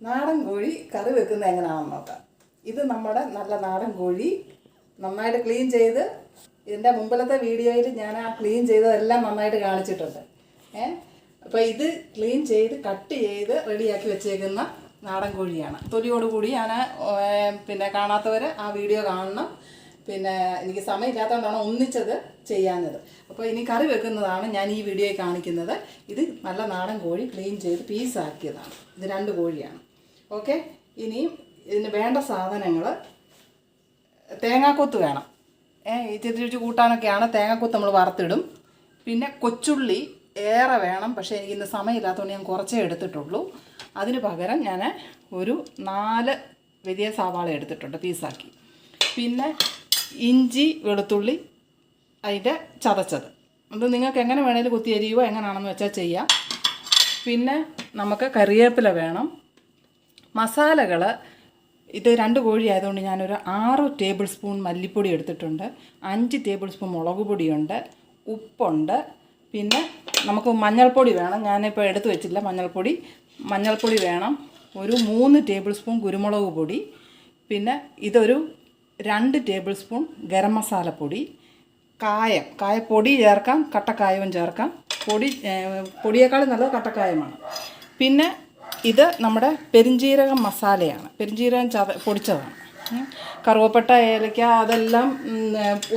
നാടൻ കോഴി കറി വെക്കുന്നത് എങ്ങനെയാണെന്ന് നോക്കാം. ഇത് നമ്മുടെ നല്ല നാടൻ കോഴി. നന്നായിട്ട് ക്ലീൻ ചെയ്ത് ഇതിന്റെ മുമ്പിലത്തെ വീഡിയോയിൽ ഞാൻ ആ ക്ലീൻ ചെയ്തതെല്ലാം നന്നായിട്ട് കാണിച്ചിട്ടുണ്ട്. ഏ? അപ്പോൾ ഇത് ക്ലീൻ ചെയ്ത് കട്ട് ചെയ്ത് റെഡിയാക്കി വെച്ചേക്കുന്ന നാടൻ കോഴിയാണ്. തൊലിയോട് കൂടി ഞാൻ പിന്നെ കാണാത്തവർ ആ വീഡിയോ കാണണം. പിന്നെ എനിക്ക് സമയമില്ലാത്തതുകൊണ്ടാണ് ഒന്നിച്ചത് ചെയ്യാഞ്ഞത്. അപ്പോൾ ഇനി കറി വെക്കുന്നതാണ് ഞാൻ ഈ വീഡിയോയിൽ കാണിക്കുന്നത്. ഇത് നല്ല നാടൻ കോഴി ക്ലീൻ ചെയ്ത് പീസാക്കിയതാണ്. ഇത് രണ്ട് കോഴിയാണ്. ഓക്കെ? ഇനിയും ഇതിന് വേണ്ട സാധനങ്ങൾ തേങ്ങാക്കൊത്ത് വേണം. ഏ ഇച്ചിരി കൂട്ടാനൊക്കെയാണ് തേങ്ങാക്കൊത്ത് നമ്മൾ വറുത്തിടും. പിന്നെ കൊച്ചുള്ളി ഏറെ വേണം. പക്ഷേ എനിക്ക് ഇന്ന് സമയമില്ലാത്തതുകൊണ്ട് ഞാൻ കുറച്ചേ എടുത്തിട്ടുള്ളൂ. അതിന് പകരം ഞാൻ ഒരു നാല് വലിയ സവാള എടുത്തിട്ടുണ്ട് പീസാക്കി. പിന്നെ ഇഞ്ചി വെളുത്തുള്ളി അതിന്റെ ചതച്ചത്. അത് നിങ്ങൾക്ക് എങ്ങനെ വേണേലും കുത്തി അരിയുവോ എങ്ങനെയാണെന്ന് വെച്ചാൽ ചെയ്യാം. പിന്നെ നമുക്ക് കറിവേപ്പില വേണം. മസാലകൾ ഇത് രണ്ട് കോഴി ആയതുകൊണ്ട് ഞാനൊരു ആറ് ടേബിൾ സ്പൂൺ മല്ലിപ്പൊടി എടുത്തിട്ടുണ്ട് അഞ്ച് ടേബിൾ സ്പൂൺ മുളക് പൊടിയുണ്ട് ഉപ്പുണ്ട് പിന്നെ നമുക്ക് മഞ്ഞൾപ്പൊടി വേണം. ഞാനിപ്പോൾ എടുത്തു വെച്ചില്ല മഞ്ഞൾപ്പൊടി. മഞ്ഞൾപ്പൊടി വേണം ഒരു മൂന്ന് ടേബിൾ സ്പൂൺ കുരുമുളക് പൊടി പിന്നെ ഇതൊരു രണ്ട് ടേബിൾ സ്പൂൺ ഗരം മസാലപ്പൊടി കായം കായപ്പൊടി ചേർക്കാം കട്ടക്കായവും ചേർക്കാം. പൊടി പൊടിയേക്കാളും നല്ലത് കട്ടക്കായമാണ് പിന്നെ ഇത് നമ്മുടെ പെരിഞ്ജീരകം മസാലയാണ്. പെരിഞ്ജീരകം ചത പൊടിച്ചതാണ്. കറുവപ്പട്ട ഏലക്ക അതെല്ലാം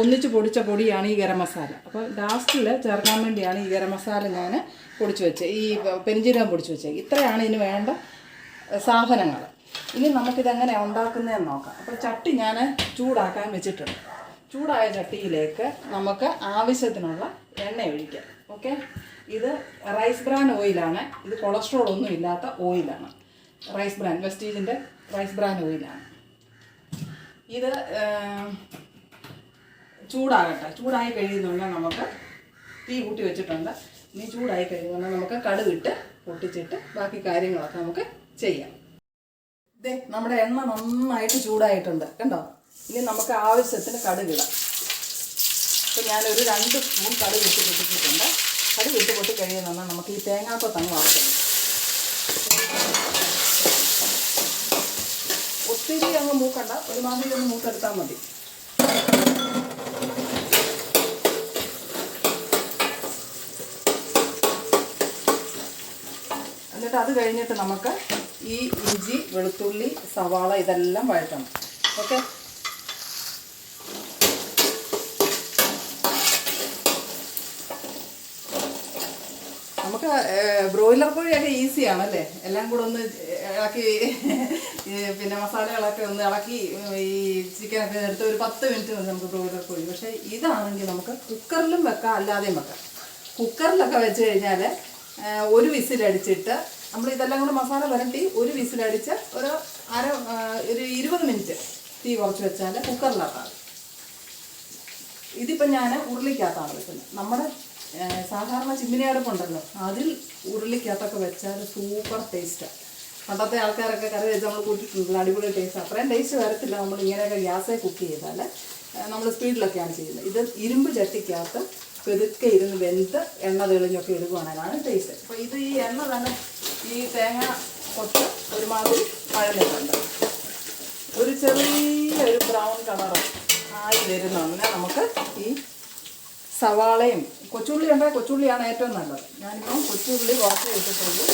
ഒന്നിച്ച് പൊടിച്ച പൊടിയാണ് ഈ ഗരം മസാല. അപ്പോൾ ലാസ്റ്റിൽ ചേർക്കാൻ വേണ്ടിയാണ് ഈ ഗരം മസാല ഞാൻ പൊടിച്ച് വെച്ചത് ഈ പെരിഞ്ജീരകം പൊടിച്ച് വെച്ചത് ഇത്രയാണ് ഇതിന് വേണ്ട സാധനങ്ങൾ. ഇനി നമുക്കിതെങ്ങനെ ഉണ്ടാക്കുന്നതെന്ന് നോക്കാം. അപ്പോൾ ചട്ടി ഞാൻ ചൂടാക്കാൻ വെച്ചിട്ടുണ്ട്. ചൂടായ ചട്ടിയിലേക്ക് നമുക്ക് ആവശ്യത്തിനുള്ള എണ്ണ ഒഴിക്കാം. ഓക്കെ? ഇത് റൈസ് ബ്രാൻ ഓയിലാണ് ഇത് കൊളസ്ട്രോൾ ഒന്നും ഇല്ലാത്ത ഓയിലാണ് റൈസ് ബ്രാൻ വെസ്റ്റീജിന്റെ റൈസ് ബ്രാൻ ഓയിലാണ് ഇത് ചൂടാകട്ടെ. ചൂടായി കഴിയുന്നുണ്ട് നമുക്ക് തീ കൂട്ടി വെച്ചിട്ടുണ്ട്. ഇനി ചൂടായി കഴിയുന്നുണ്ട് നമുക്ക് കടുകിട്ട് പൊട്ടിച്ചിട്ട് ബാക്കി കാര്യങ്ങളൊക്കെ നമുക്ക് ചെയ്യാം. ഇതേ നമ്മുടെ എണ്ണ നന്നായിട്ട് ചൂടായിട്ടുണ്ട്. കണ്ടോ? ഇനി നമുക്ക് ആവശ്യത്തിന് കടുകിടാം. അപ്പോൾ ഞാനൊരു രണ്ട് സ്പൂൺ കടുകിട്ട് പൊട്ടിച്ചിട്ടുണ്ട്. കടുക് വിട്ട് പൊട്ടി കഴിയുന്നുണ്ട് നമുക്ക് ഈ തേങ്ങാക്കൊത്തങ്ങ് വറുക്കണം ഒത്തിരി അങ്ങ് മൂക്കണ്ട. ഒരുമാതിരി ഒന്ന് മൂക്കെടുത്താൽ മതി. എന്നിട്ട് അത് കഴിഞ്ഞിട്ട് നമുക്ക് ഈ ഇഞ്ചി വെളുത്തുള്ളി സവാള ഇതെല്ലാം വഴറ്റണം. ഓക്കെ? ബ്രോയിലർ കോഴിയൊക്കെ ഈസിയാണ് അല്ലേ എല്ലാം കൂടെ ഒന്ന് ഇളക്കി പിന്നെ മസാലകളൊക്കെ ഒന്ന് ഇളക്കി ഈ ചിക്കനൊക്കെ എടുത്ത് ഒരു പത്ത് മിനിറ്റ് മതി നമുക്ക് ബ്രോയിലർ കോഴി. പക്ഷേ ഇതാണെങ്കിൽ നമുക്ക് കുക്കറിലും വെക്കാം അല്ലാതെയും വെക്കാം. കുക്കറിലൊക്കെ വെച്ച് കഴിഞ്ഞാൽ ഒരു വിസിലടിച്ചിട്ട് നമ്മൾ ഇതെല്ലാം കൂടെ മസാല വരട്ടി ഒരു വിസിലടിച്ച് ഒരു അര ഒരു ഇരുപത് മിനിറ്റ് തീ കുറച്ച് വെച്ചാൽ കുക്കറിലാക്കാം ഇതിപ്പോൾ ഞാൻ ഉരുളിക്കകത്താണ് വെക്കുന്നത്. നമ്മുടെ സാധാരണ ചിമ്മിനി അടുപ്പുണ്ടല്ലോ. അതിൽ ഉരുളിക്കകത്തൊക്കെ വെച്ചാൽ സൂപ്പർ ടേസ്റ്റാണ് പണ്ടത്തെ ആൾക്കാരൊക്കെ കറി വെച്ച് നമ്മൾ കൂട്ടിയിട്ടുണ്ടല്ലോ അടിപൊളി ടേസ്റ്റ് അത്രയും ടേസ്റ്റ് വരത്തില്ല. നമ്മൾ ഇങ്ങനെയൊക്കെ ഗ്യാസേ കുക്ക് ചെയ്താൽ നമ്മൾ സ്പീഡിലൊക്കെയാണ് ചെയ്യുന്നത്. ഇത് ഇരുമ്പ് ചട്ടിക്കകത്ത് പെതുക്കെ ഇരുന്ന് വെന്ത് എണ്ണ തെളിഞ്ഞൊക്കെ ഇടുകയാണെങ്കിലാണ് ടേസ്റ്റ് അപ്പോൾ ഇത് ഈ എണ്ണ തന്നെ ഈ തേങ്ങ കൊത്ത് ഒരുമാതിരി പഴഞ്ഞിട്ടുണ്ട്. ഒരു ചെറിയ ഒരു ബ്രൗൺ കളർ ആയി വരുന്നുണ്ട് നമുക്ക് ഈ സവാളയും കൊച്ചുള്ളി ഉണ്ടെങ്കിൽ കൊച്ചുള്ളിയാണ് ഏറ്റവും നല്ലത്. ഞാനിപ്പം കൊച്ചുള്ളി കുറച്ച് ഇട്ടിട്ടുള്ളൂ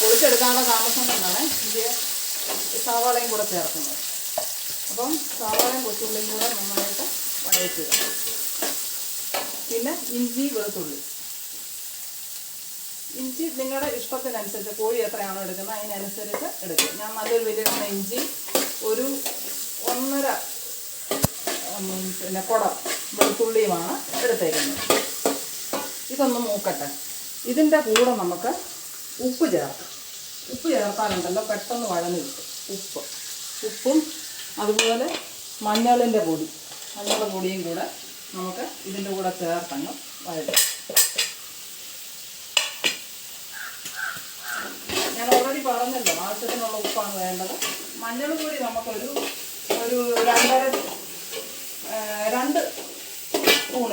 പൊളിച്ചെടുക്കാനുള്ള താമസം കൊണ്ടാണ് ഇത് സവാളയും കൂടെ ചേർക്കുന്നത്. അപ്പം സവാളയും കൊച്ചുള്ളിയും കൂടെ നന്നായിട്ട് വഴറ്റുക. പിന്നെ ഇഞ്ചി വെളുത്തുള്ളി. ഇഞ്ചി നിങ്ങളുടെ ഇഷ്ടത്തിനനുസരിച്ച് കോഴി എത്രയാണോ എടുക്കുന്നത് അതിനനുസരിച്ച് എടുക്കുക. ഞാൻ നല്ലൊരു വലിയ ഇഞ്ചി ഒരു ഒന്നര പിന്നെ കുടം. വെളുത്തുള്ളിയുമാണ് എടുത്തേക്കുന്നത്. ഇതൊന്ന് മൂക്കട്ടെ. ഇതിന്റെ കൂടെ നമുക്ക് ഉപ്പ് ചേർക്കാം. ഉപ്പ് ചേർത്താലുണ്ടല്ലോ പെട്ടെന്ന് വഴന്ന് കിട്ടും ഉപ്പ്. ഉപ്പും അതുപോലെ മഞ്ഞളിന്റെ പൊടി. മഞ്ഞളുടെ പൊടിയും കൂടെ നമുക്ക് ഇതിന്റെ കൂടെ ചേർത്തങ്ങ് വഴറ്റും. ഞാൻ ഓൾറെഡി പറഞ്ഞല്ലോ ആവശ്യത്തിനുള്ള ഉപ്പാണ് വേണ്ടത്. മഞ്ഞൾ പൊടി നമുക്കൊരു ഒരു രണ്ടര രണ്ട് സ്പൂൺ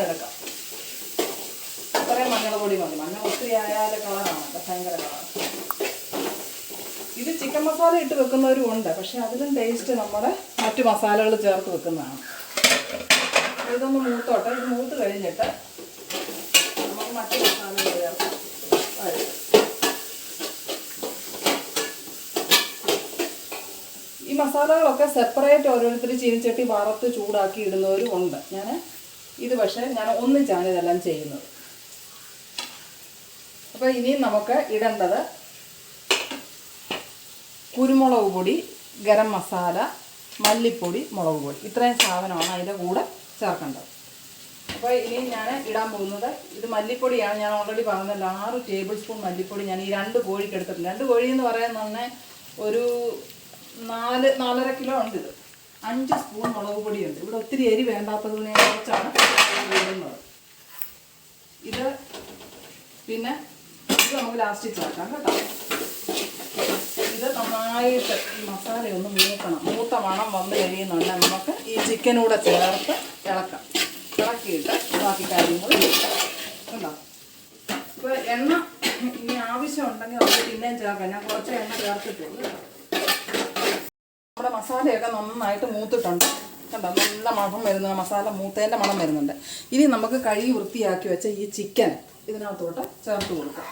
കുറേ മഞ്ഞൾ പൊടി മതി. മഞ്ഞൾ ഒത്തിരി ആയാൽ കളറാണ് ഭയങ്കര കളർ ഇത് ചിക്കൻ മസാല ഇട്ട് വെക്കുന്നവരും ഉണ്ട്. പക്ഷെ അതിലും ടേസ്റ്റ് നമ്മുടെ മറ്റു മസാലകൾ ചേർത്ത് വെക്കുന്നതാണ്. ഇതൊന്ന് മൂത്തോട്ടെ. ഇത് മൂത്ത് കഴിഞ്ഞിട്ട് നമുക്ക് മറ്റു മസാലകൾ ചേർത്ത്. ഈ മസാലകളൊക്കെ സെപ്പറേറ്റ് ഓരോരുത്തർ ചീനിച്ചട്ടി വറുത്ത് ചൂടാക്കി ഇടുന്നവരും ഉണ്ട്. ഞാൻ ഇത് പക്ഷേ ഞാൻ ഒന്നിച്ചാണ് ഇതെല്ലാം ചെയ്യുന്നത്. അപ്പോൾ ഇനിയും നമുക്ക് ഇടേണ്ടത് കുരുമുളക് പൊടി ഗരം മസാല മല്ലിപ്പൊടി മുളക് പൊടി. ഇത്രയും സാധനമാണ് അതിന്റെ കൂടെ ചേർക്കേണ്ടത്. അപ്പോൾ ഇനി ഞാൻ ഇടാൻ പോകുന്നത് ഇത് മല്ലിപ്പൊടിയാണ്. ഞാൻ ഓൾറെഡി പറഞ്ഞല്ലോ ആറ് ടേബിൾ സ്പൂൺ മല്ലിപ്പൊടി ഞാൻ ഈ രണ്ട് കോഴിക്ക് എടുത്തിട്ടുണ്ട്. രണ്ട് കോഴി എന്ന് പറയുന്നത് തന്നെ ഒരു നാല് നാലര കിലോ ഉണ്ട് ഇത് അഞ്ച് സ്പൂൺ മുളക് പൊടിയുണ്ട്. ഇവിടെ ഒത്തിരി എരി വേണ്ടാത്തതിനെ കുറച്ചാണ് ഇടുന്നത്. ഇത് പിന്നെ ഇത് നമുക്ക് ലാസ്റ്റിൽ ചേർക്കാം കേട്ടോ. ഇത് നന്നായിട്ട് ഈ മസാല ഒന്ന് മൂക്കണം. മൂത്ത മണം വന്ന് കഴിയുന്നുണ്ട് നമുക്ക് ഈ ചിക്കനൂടെ ചേർത്ത് ഇളക്കാം. ഇളക്കിയിട്ട് ബാക്കി കാര്യങ്ങൾ ഉണ്ടോ ഇപ്പോൾ എണ്ണ ഇനി ആവശ്യം ഉണ്ടെങ്കിൽ നമുക്ക് പിന്നെയും ചേർക്കാം. ഞാൻ കുറച്ച് എണ്ണ ചേർത്തിട്ടുള്ളൂ മസാലയൊക്കെ നന്നായിട്ട് മൂത്തിട്ടുണ്ട്. കണ്ടോ? നല്ല മണം വരുന്ന. മസാല മൂത്തേന്റെ മണം വരുന്നുണ്ട്. ഇനി നമുക്ക് കഴുകി വൃത്തിയാക്കി വെച്ച ഈ ചിക്കൻ ഇതിനകത്തോട്ട് ചേർത്ത് കൊടുക്കാം.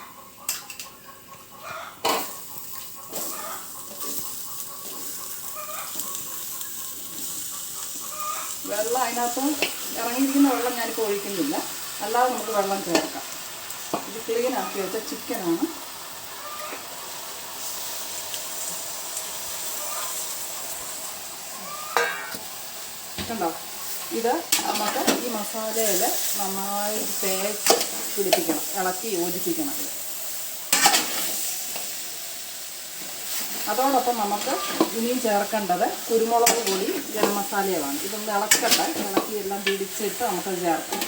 വെള്ളം അതിനകത്ത് ഇറങ്ങിയിരിക്കുന്ന വെള്ളം ഞാനിപ്പോൾ ഒഴിക്കുന്നില്ല. അല്ലാതെ നമുക്ക് വെള്ളം ചേർക്കാം. ഇത് ക്ലീൻ ആക്കി വെച്ച ചിക്കനാണ്. കണ്ടോ ഇത് നമുക്ക് ഈ മസാലയിൽ നന്നായി തേച്ച് പിടിപ്പിക്കണം. ഇളക്കി യോജിപ്പിക്കണം. അതോടൊപ്പം നമുക്ക് ഇനിയും ചേർക്കേണ്ടത് കുരുമുളക് പൊടി ഗരം മസാലയുമാണ്. ഇതൊന്ന് ഇളക്കട്ടെ. ഇളക്കി എല്ലാം പിടിച്ചിട്ട് നമുക്കത് ചേർക്കാം.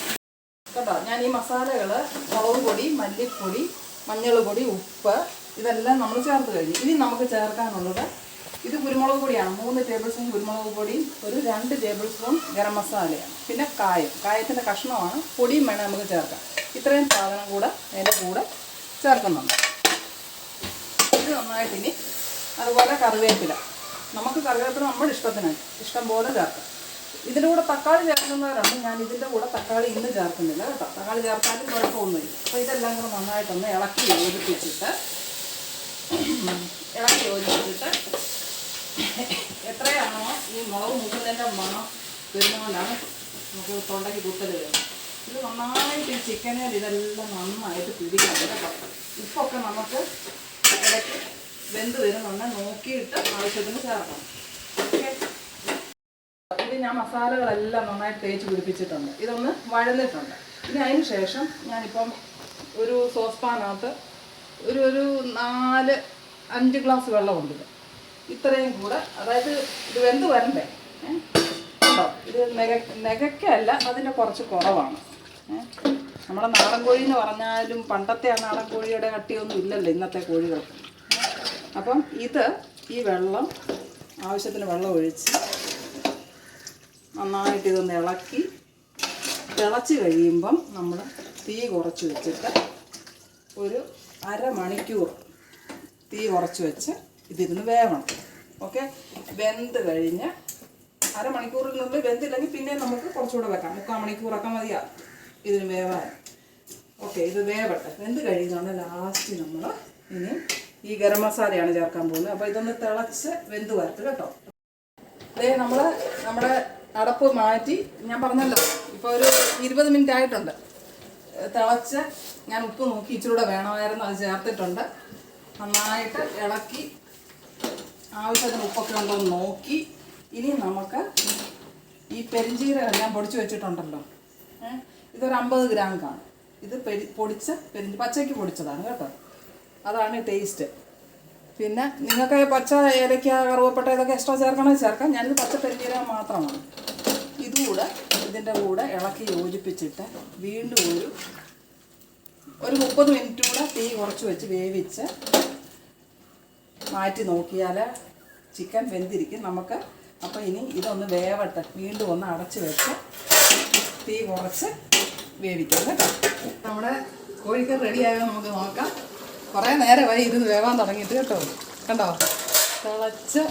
കേട്ടോ ഞാൻ ഈ മസാലകൾ മുളക് പൊടി മല്ലിപ്പൊടി മഞ്ഞൾ പൊടി ഉപ്പ് ഇതെല്ലാം നമ്മൾ ചേർത്ത് കഴിഞ്ഞു. ഇനി നമുക്ക് ചേർക്കാനുള്ളത് ഇത് കുരുമുളക് പൊടിയാണ്. മൂന്ന് ടേബിൾ സ്പൂൺ കുരുമുളക് പൊടി ഒരു രണ്ട് ടേബിൾ സ്പൂൺ ഗരം മസാലയാണ്. പിന്നെ കായം. കായത്തിന്റെ കഷ്ണമാണ്. പൊടിയും വേണം നമുക്ക് ചേർക്കാം. ഇത്രയും സാധനം കൂടെ അതിന്റെ കൂടെ ചേർക്കുന്നുണ്ട്. ഇത് നന്നായിട്ട് ഇനി അതുപോലെ കറിവേപ്പില. നമുക്ക് കറിവേപ്പില നമ്മുടെ ഇഷ്ടത്തിന് ഇഷ്ടം പോലെ ചേർക്കാം. ഇതിന്റെ കൂടെ തക്കാളി ചേർക്കുന്നവരാണ്. ഞാൻ ഇതിന്റെ കൂടെ തക്കാളി ഇന്ന് ചേർക്കുന്നില്ല കേട്ടോ. തക്കാളി ചേർത്താലും കുഴപ്പമൊന്നുമില്ല. അപ്പോൾ ഇതെല്ലാം കൂടെ നന്നായിട്ടൊന്ന് ഇളക്കി യോജിപ്പിച്ചിട്ട് ഇളക്കി യോജിപ്പിച്ചിട്ട് എത്രയാണോ ഈ മുളക് മുക്കുന്നതിന്റെ മണം വരുന്നതുകൊണ്ടാണ് നമുക്ക് തൊണ്ടയ്ക്ക് കുത്തൽ വരുന്നത്. ഇത് നന്നായിട്ട് ഈ ചിക്കനിൽ ഇതെല്ലാം നന്നായിട്ട് പിടിക്കണം കേട്ടോ. ഉപ്പൊക്കെ നമുക്ക് ഇടയ്ക്ക് വെന്ത് വരുന്നുണ്ട്. നോക്കിയിട്ട് ആവശ്യത്തിന് ചേർക്കണം. ഓക്കെ. ഇത് ഞാൻ മസാലകളെല്ലാം നന്നായിട്ട് തേച്ച് പിടിപ്പിച്ചിട്ടുണ്ട്. ഇതൊന്ന് വഴന്നിട്ടുണ്ട്. ഇനി അതിന് ശേഷം ഞാനിപ്പം ഒരു സോസ് പാനകത്ത് ഒരു ഒരു നാല് അഞ്ച് ഗ്ലാസ് വെള്ളം ഇത്. ഇത്രയും കൂടെ. അതായത് ഇത് വെന്ത് വരണ്ടേ? കേട്ടോ ഇത് നെക നെകയ്ക്കല്ല അതിന്റെ കുറച്ച് കുറവാണ്? നമ്മുടെ നാടൻ കോഴി എന്ന് പറഞ്ഞാലും പണ്ടത്തെ ആ നാടൻ കോഴിയുടെ കട്ടിയൊന്നും ഇല്ലല്ലോ ഇന്നത്തെ കോഴികൾക്ക്. അപ്പം ഇത് ഈ വെള്ളം ആവശ്യത്തിന് വെള്ളം ഒഴിച്ച് നന്നായിട്ട് ഇതൊന്ന് ഇളക്കി തിളച്ച് കഴിയുമ്പം നമ്മൾ തീ കുറച്ച് വെച്ചിട്ട് ഒരു അരമണിക്കൂർ തീ കുറച്ച് വെച്ച് ഇതിരുന്ന് വേവണം. ഓക്കെ വെന്ത് കഴിഞ്ഞ് അരമണിക്കൂറിനുള്ളിൽ വെന്തില്ലെങ്കിൽ പിന്നെ നമുക്ക് കുറച്ചുകൂടെ വെക്കാം. മുക്കാൽ മണിക്കൂറൊക്കെ മതിയാ. ഇതിന് വേവാൻ. ഓക്കെ ഇത് വേവട്ടെ. വെന്ത് കഴിയുന്നതാണ് ലാസ്റ്റ് നമ്മൾ ഇനി ഈ ഗരം മസാലയാണ് ചേർക്കാൻ പോകുന്നത്. അപ്പോൾ ഇതൊന്ന് തിളച്ച് വെന്ത് വരത്ത് കേട്ടോ. അതേ നമ്മൾ നമ്മുടെ അടപ്പ് മാറ്റി ഞാൻ പറഞ്ഞല്ലോ ഇപ്പോൾ ഒരു ഇരുപത് മിനിറ്റ് ആയിട്ടുണ്ട്. തിളച്ച് ഞാൻ ഉപ്പ് നോക്കി ഇച്ചിരി കൂടെ വേണമായിരുന്നു അത് ചേർത്തിട്ടുണ്ട്. നന്നായിട്ട് ഇളക്കി ആവശ്യത്തിന് ഉപ്പൊക്കെ ഉണ്ടോ എന്ന് നോക്കി. ഇനി നമുക്ക് ഈ പെരിഞ്ചീരകം ഞാൻ പൊടിച്ച് വെച്ചിട്ടുണ്ടല്ലോ. ഇതൊരു അമ്പത് ഗ്രാം കാണും. ഇത് പെരി പൊടിച്ച പെരിഞ്ചി പച്ചയ്ക്ക് പൊടിച്ചതാണ് കേട്ടോ. അതാണ് ടേസ്റ്റ്. പിന്നെ നിങ്ങൾക്ക് പച്ച ഏലയ്ക്ക കറുവപ്പട്ട ഇതൊക്കെ എക്സ്ട്രാ ചേർക്കണമെങ്കിൽ ചേർക്കാം. ഞാനിത് പച്ച പെരിഞ്ചീരകം മാത്രമാണ്. ഇതുകൂടെ ഇതിന്റെ കൂടെ ഇളക്കി യോജിപ്പിച്ചിട്ട് വീണ്ടും ഒരു ഒരു മുപ്പത് മിനിറ്റ് കൂടെ തീ കുറച്ച് വെച്ച് വേവിച്ച് മാറ്റി നോക്കിയാൽ ചിക്കൻ വെന്തിരിക്കും നമുക്ക്. അപ്പോൾ ഇനി ഇതൊന്ന് വേവട്ടെ. വീണ്ടും ഒന്ന് അടച്ച് വെച്ച് തീ കുറച്ച് വേവിക്കാം കേട്ടോ. നമ്മുടെ കോഴിക്കറി റെഡിയായോ നമുക്ക് നോക്കാം. കുറേ നേരം നേരമായി ഇരുന്ന് വേവാൻ തുടങ്ങിയിട്ട് കേട്ടോ. കണ്ടോ? തിളച്ച്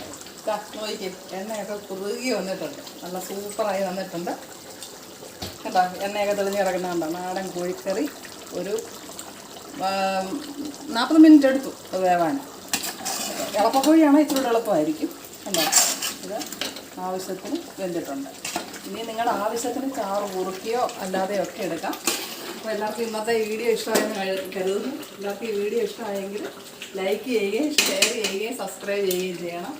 നോക്കിക്കും. എണ്ണയൊക്കെ കുറുകി വന്നിട്ടുണ്ട്. നല്ല സൂപ്പറായി വന്നിട്ടുണ്ട്. കണ്ടോ? എണ്ണയൊക്കെ തെളിഞ്ഞ് കിടക്കുന്ന കണ്ടോ? നാടൻ കോഴിക്കറി ഒരു നാൽപ്പത് മിനിറ്റ് എടുത്തു അത് വേവാൻ. ഇളപ്പക്കോഴിയാണെങ്കിൽ ഇത്ര എളുപ്പമായിരിക്കും? കണ്ടോ? ഇത് ആവശ്യത്തിന് വെന്തിട്ടുണ്ട്. ഇനി നിങ്ങളുടെ ആവശ്യത്തിന് ചാറ് കുറുക്കിയോ അല്ലാതെയോ ഒക്കെ എടുക്കാം. അപ്പോൾ എല്ലാവർക്കും ഇന്നത്തെ വീഡിയോ ഇഷ്ടമായെന്ന് കരുതുന്നു. എല്ലാവർക്കും ഈ വീഡിയോ ഇഷ്ടമായെങ്കിൽ ലൈക്ക് ചെയ്യുകയും ഷെയർ ചെയ്യുകയും സബ്സ്ക്രൈബ് ചെയ്യുകയും ചെയ്യണം.